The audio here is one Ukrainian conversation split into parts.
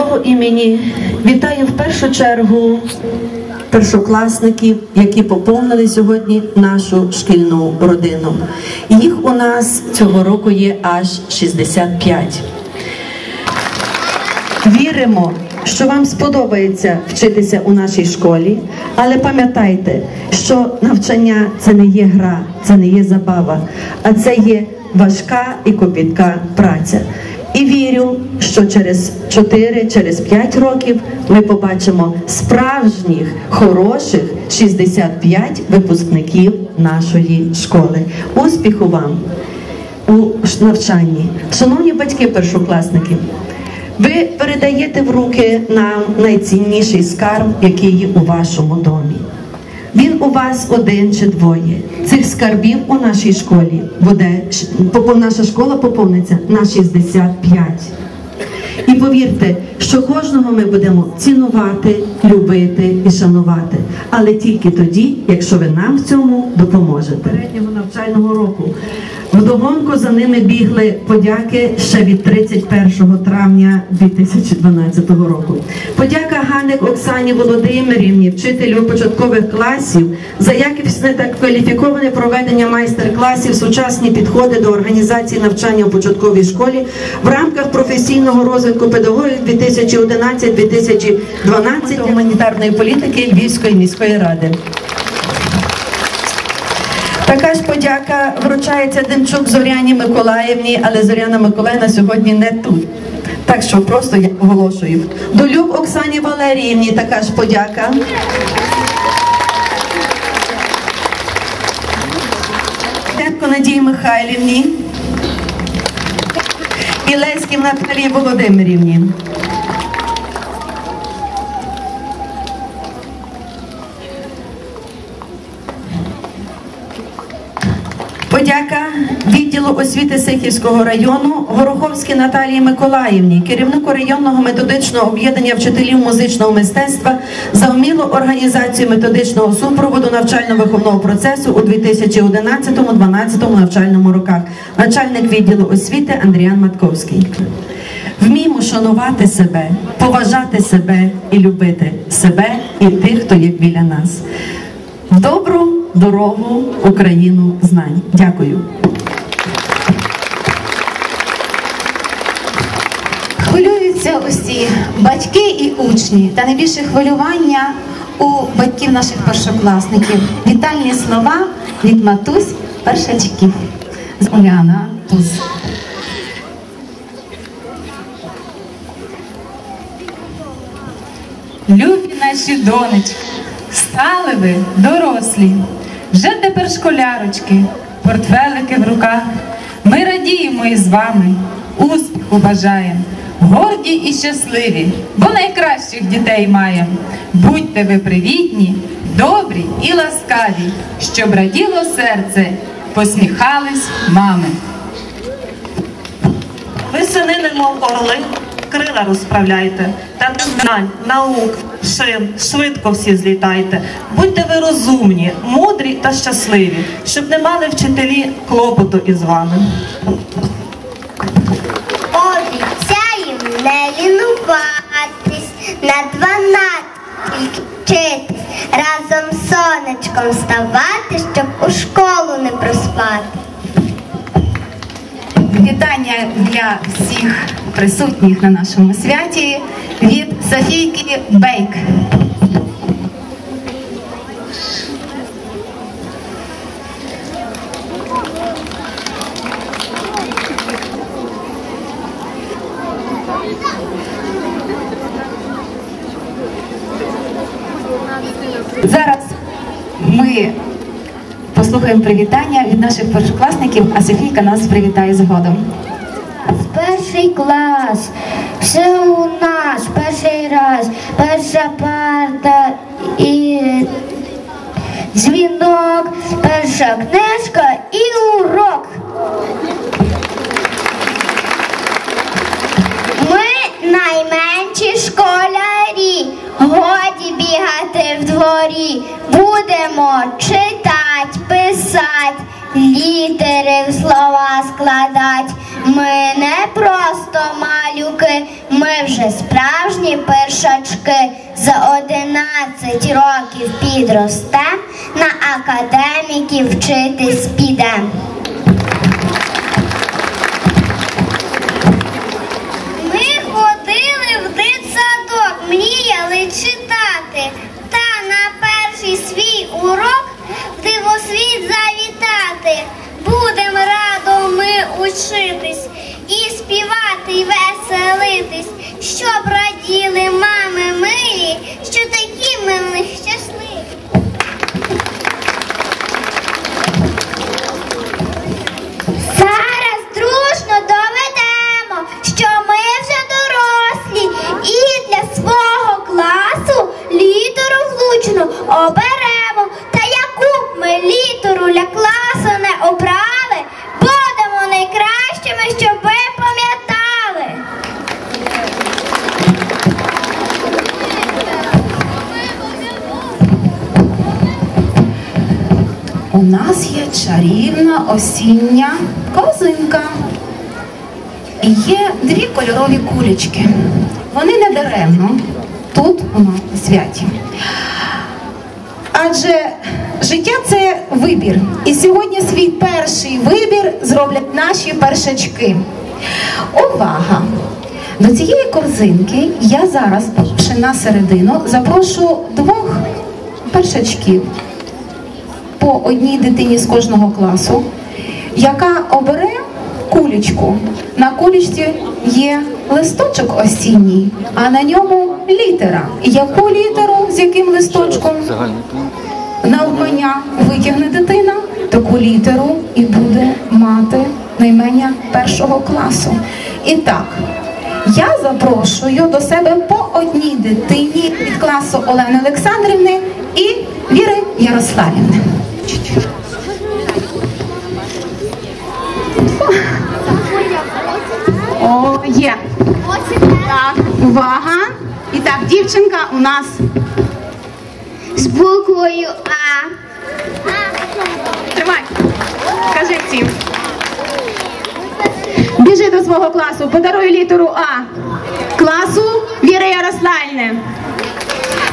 свого імені вітаю в першу чергу першокласників, які поповнили сьогодні нашу шкільну родину. Їх у нас цього року є аж 65. Віримо, що вам сподобається вчитися у нашій школі, але пам'ятайте, що навчання це не є гра, це не є забава, а це є важка і копітка праця. І вірю, що через 4, через 5 років ми побачимо справжніх, хороших 65 випускників нашої школи. Успіху вам у навчанні. Шановні батьки першокласники, ви передаєте в руки нам найцінніший скарб, який є у вашому домі. Він у вас один чи двоє. Цих скарбів у нашій школі буде наша школа поповниться на 65. І повірте, що кожного ми будемо цінувати, любити і шанувати, але тільки тоді, якщо ви нам в цьому допоможете. Переднього навчального року вдогонку за ними бігли подяки ще від 31 травня 2012 року. Подяка Ганик Оксані Володимирівні, вчителю початкових класів, за якісне та кваліфіковане проведення майстер-класів, сучасні підходи до організації навчання у початковій школі в рамках професійного розвитку педагогів 2011-2012 гуманітарної політики Львівської міської ради. Така ж подяка вручається Демчук Зоряні Миколаївні, але Зоряна Миколаївна сьогодні не тут. Так що просто я оголошую. Долюб Оксані Валеріївні така ж подяка. Надії Михайлівні і Леськів Наталії Володимирівні. Подяка відділу освіти Сихівського району Гороховській Наталії Миколаївні, керівнику районного методичного об'єднання вчителів музичного мистецтва за вмілу організацію методичного супроводу навчально-виховного процесу у 2011-2012 навчальному роках. Начальник відділу освіти Андріан Матковський. Вміємо шанувати себе, поважати себе і любити себе і тих, хто є біля нас. Добру дорогу Україну знань. Дякую. Хвилюються усі батьки і учні, та найбільше хвилювання у батьків наших першокласників. Вітальні слова від матусь першачків. З Уляна Туз. Любі наші донечки, стали ви дорослі, вже тепер школярочки, портфелики в руках. Ми радіємо із вами, успіху бажаємо, горді і щасливі, бо найкращих дітей маємо. Будьте ви привітні, добрі і ласкаві, щоб раділо серце, посміхались мами. Ви сини, немов орли, крила розправляйте, та знань, наук, шин, швидко всі злітайте. Будьте ви розумні, мудрі та щасливі, щоб не мали вчителі клопоту із вами. Не лінуватись, на дванадцять вчитись, разом з сонечком вставати, щоб у школу не проспати. Вітання для всіх присутніх на нашому святі від Софійки Бейк. Зараз ми послухаємо привітання від наших першокласників, а Софійка нас привітає згодом. Перший клас, все у нас, перший раз, перша парта і дзвінок, перша книжка і урок. Ми найменші школярі, годі бігати в дворі, будемо читать, писать, літери в слова складать, Ми не просто малюки, ми вже справжні першачки. За 11 років підростем, на академіків вчитись підем. Ми ходили в дитсадок, мріяли читати, та на перший свій урок в світ завітати. будемо радо ми учитись і співати, і веселитись, щоб раділи мами милі, що такі ми в них щасливі. Осіння козинка. І є дві кольорові кулечки. Вони не даремно тут у на святі. Адже життя це вибір. І сьогодні свій перший вибір зроблять наші першачки. Увага! До цієї корзинки я зараз ще на середину запрошу двох першачків по одній дитині з кожного класу, яка обере кулечку. На кулечці є листочок осінній, а на ньому літера. Яку літеру з яким листочком навмання витягне дитина, таку літеру і буде мати наймення першого класу. І так, я запрошую до себе по одній дитині від класу Олени Олександрівни і Віри Ярославівни. О, є. Так, увага. І так, дівчинка у нас З буквою А. Тримай. Кажи всім. Біжи до свого класу, подаруй літеру А. Класу Віри Ярославівни.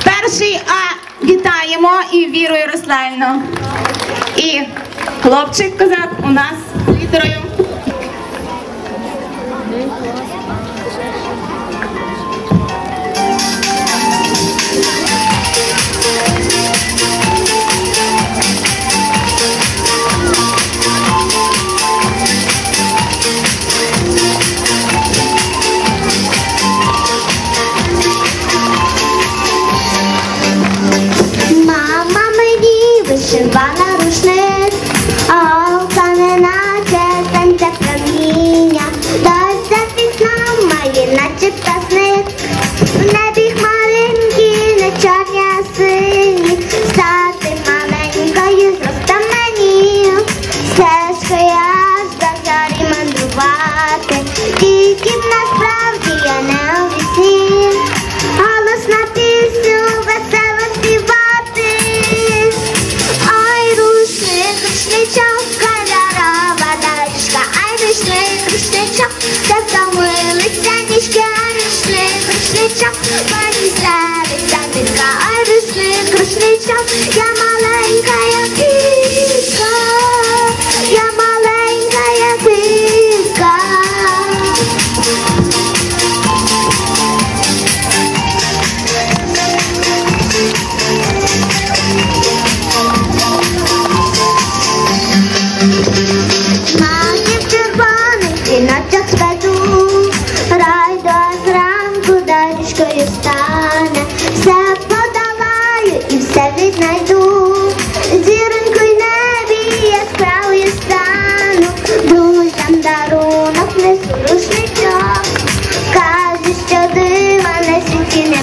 Перший А вітаємо і Віру Ярославівну. І хлопчик козак у нас którą До зорі мандрувати. Тільки насправді я не у вісні. Голосна пісню весело співати. Ай, рушник, рушничок, кольорова. Ай, рушник, рушничок, та втомилися ніжки. Ай,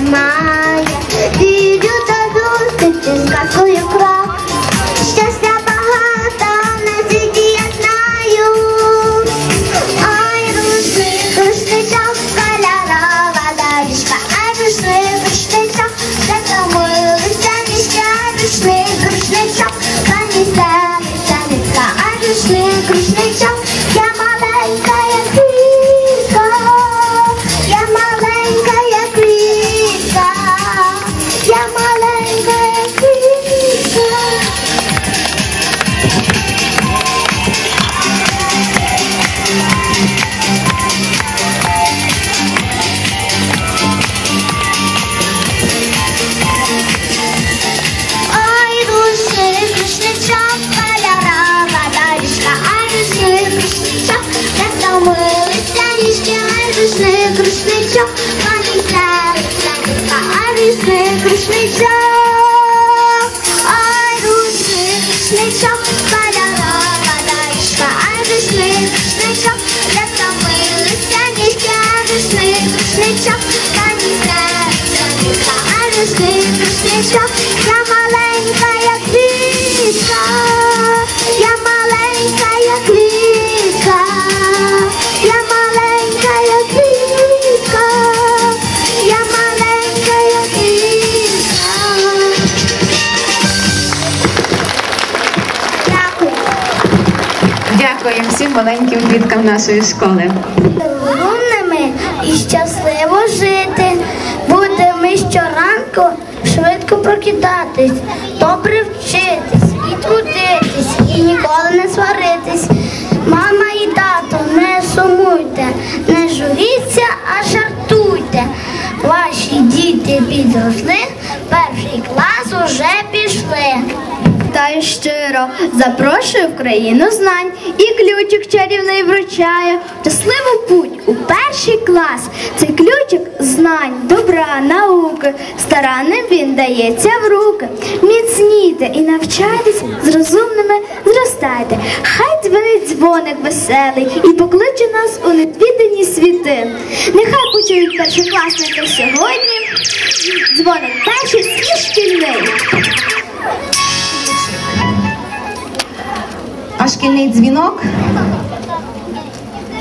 My. Маленьким квіткам нашої школи. Розумними і щасливо жити. Будемо щоранку швидко прокидатись, добре вчитись і трудитись, і ніколи не сваритись. Мама і тато, не сумуйте, не журіться, а жартуйте. Ваші діти підросли, перший клас уже пішли. Вітаю щиро, запрошую в країну знань і ключик чарівний вручаю. Щасливу путь у перший клас. Цей ключик знань, добра, науки. Старанним він дається в руки. Міцніте і навчайтесь, з розумними зростайте. Хай дзвонить дзвоник веселий і покличе нас у недвідані світи. Нехай почують першокласники сьогодні. Дзвоник перший свій шкільний. А шкільний дзвінок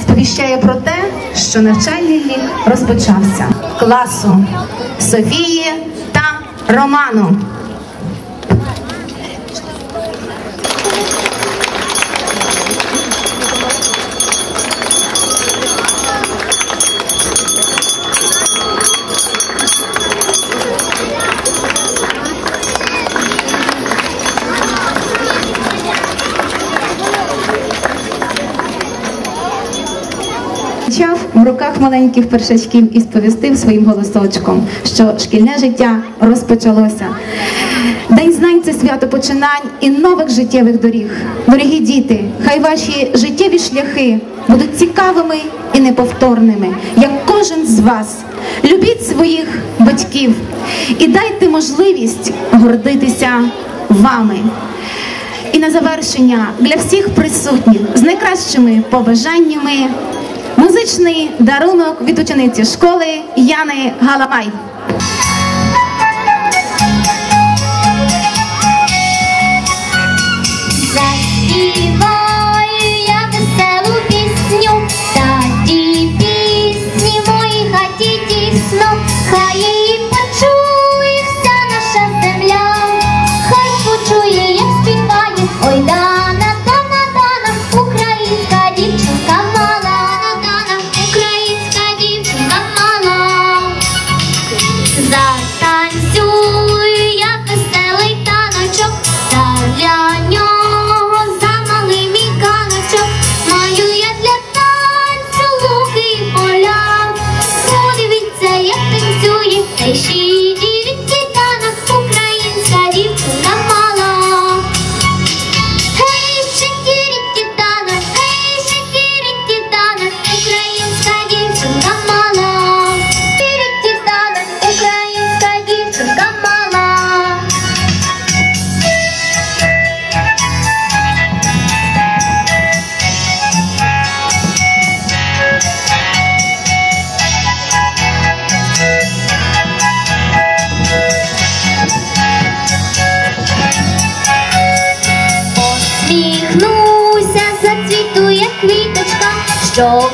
сповіщає про те, що навчальний рік розпочався класу Софії та Роману. В маленьких першачків і сповістив своїм голосочком, що шкільне життя розпочалося. День знань це свято починань і нових життєвих доріг. Дорогі діти, хай ваші життєві шляхи будуть цікавими і неповторними, як кожен з вас. Любіть своїх батьків і дайте можливість гордитися вами. І на завершення для всіх присутніх з найкращими побажаннями музичний дарунок від учениці школи Яни Галамай. Квіточка, що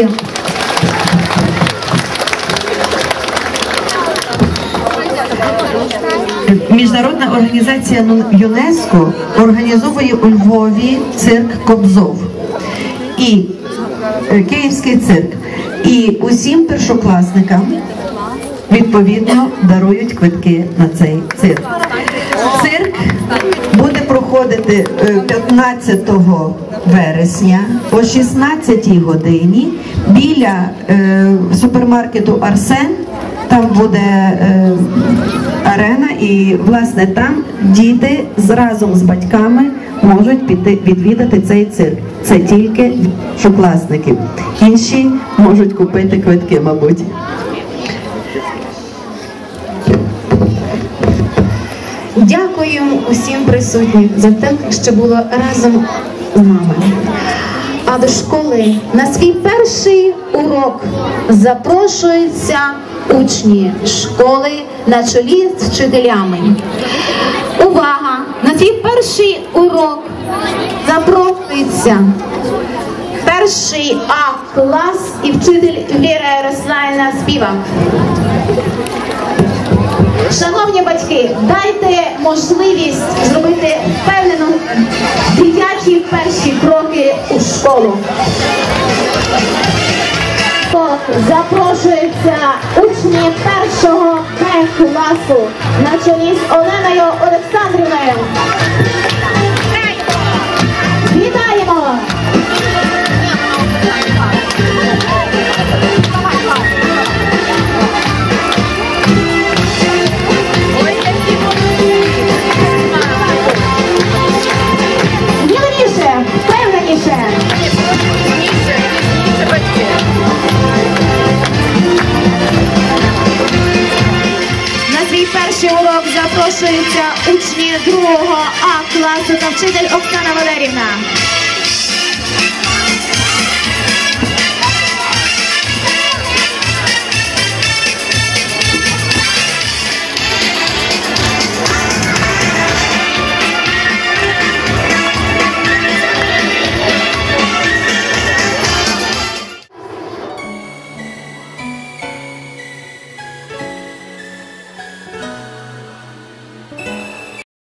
Дякую. Міжнародна організація ЮНЕСКО організовує у Львові цирк Кобзов і е, Київський цирк. І усім першокласникам відповідно дарують квитки на цей цирк. Цирк буде проходити е, 15 вересня о 16 годині біля е, супермаркету Арсен. Там буде е, арена, і власне там діти разом з батьками можуть піти відвідати цей цирк. Це тільки шокласники. Інші можуть купити квитки, мабуть. Дякуємо усім присутнім за те, що було разом з нами. А до школи на свій перший урок запрошуються учні школи на чолі з вчителями. Увага! На свій перший урок запрошується перший А клас і вчитель Віра Ярославівна Співак. Шановні батьки, дайте можливість зробити впевнено дитячі перші кроки у школу. То Запрошуються учні першого Б класу на чолі з Оленою Олександрівною. Свій перший урок запрошуються учні другого А класу та вчитель Оксана Валерівна.